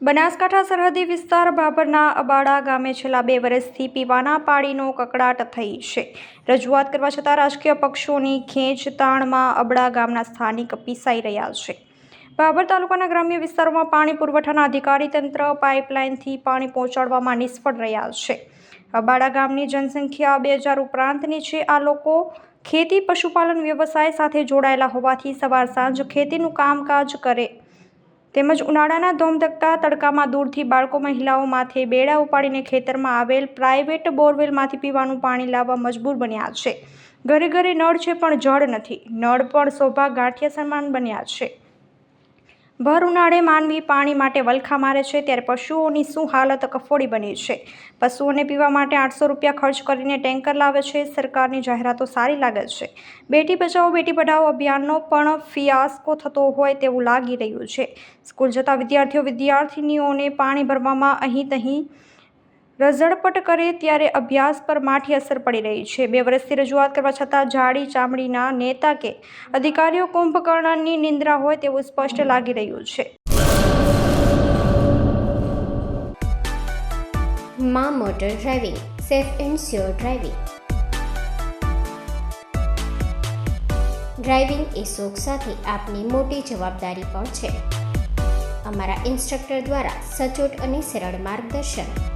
બનાસકાંઠા સરહદી વિસ્તાર બાબરના અબાડા ગામે છેલ્લા બે વર્ષથી પીવાના પાણીનો કકડાટ થઈ છે. રજૂઆત કરવા છતાં રાજકીય પક્ષોની ખેંચતાણમાં અબડા ગામના સ્થાનિક પીસાઈ રહ્યા છે. બાબર તાલુકાના ગ્રામ્ય વિસ્તારોમાં પાણી પુરવઠાના અધિકારી તંત્ર પાઇપલાઇનથી પાણી પહોંચાડવામાં નિષ્ફળ રહ્યા છે. અબાડા ગામની જનસંખ્યા બે હજાર ઉપરાંતની છે. આ લોકો ખેતી, પશુપાલન, વ્યવસાય સાથે જોડાયેલા હોવાથી સવાર સાંજ ખેતીનું કામકાજ કરે તેમજ ઉનાળાના ધોમધકતા, તડકામાં દૂરથી બાળકો મહિલાઓ માથે બેડા ઉપાડીને ખેતરમાં આવેલ પ્રાઇવેટ બોરવેલમાંથી પીવાનું પાણી લાવવા મજબૂર બન્યા છે. ઘરે ઘરે નળ છે પણ જળ નથી. નળ પણ શોભા ગાંઠિયા સમાન બન્યા છે. ભર ઉનાળે માનવી પાણી માટે વલખા મારે છે ત્યારે પશુઓની શું હાલત કફોડી બની છે? પશુઓને પીવા માટે આઠસો રૂપિયા ખર્ચ કરીને ટેન્કર લાવે છે. સરકારની જાહેરાતો સારી લાગે છે. બેટી બચાવો, બેટી પઢાઓ અભિયાનનો પણ ફિયાસ્કો થતો હોય તેવું લાગી રહ્યું છે. સ્કૂલ જતા વિદ્યાર્થીઓ, વિદ્યાર્થિનીઓને પાણી ભરવામાં અહીં તહીં રઝળપટ કરે ત્યારે અભ્યાસ પર માઠી અસર પડી રહી છે. બે વર્ષથી રજૂઆત કરવા છતાં જાડી ચામડીના નેતા કે અધિકારીઓ કુંભકર્ણની નિંદ્રા હોય તેવું સ્પષ્ટ લાગી રહ્યું છે. Maa motor driving, safe and sure driving. Driving એ શોખ સાથે આપની મોટી જવાબદારી પણ છે. અમારા ઇન્સ્ટ્રક્ટર દ્વારા સચોટ અને સરળ માર્ગદર્શન.